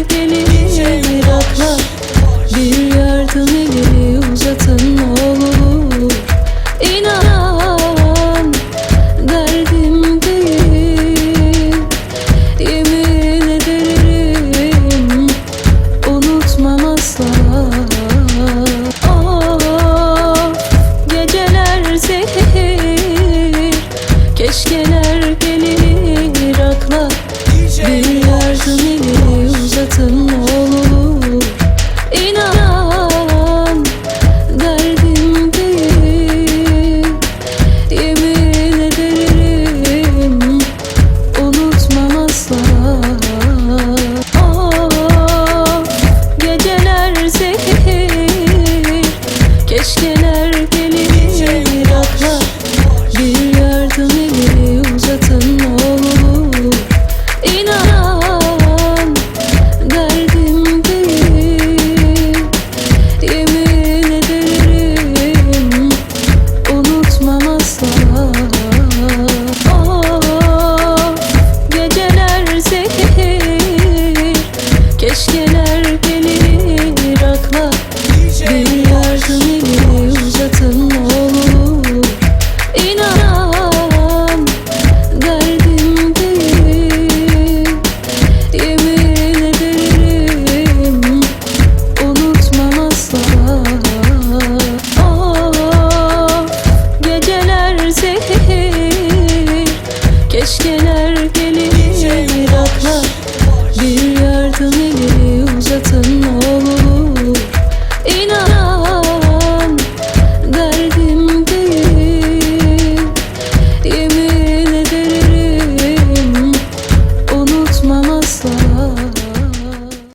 Kalplerini bırakma Bir yardım eli uzatın olur İnan derdim değil. Yemin ederim unutmam asla. Of geceler Keşkeler gelir akla. Bir yardım eli hayatım olur. İnan derdim değil. Yemin ederim unutmam asla. Oh geceler zehir. Keşke Keşkeler gelir akla Bir yardım elini uzatın olur İnan derdim değil. Yemin ederim unutmam asla. Of geceler zehir. Keşkeler gelir akla bir yardım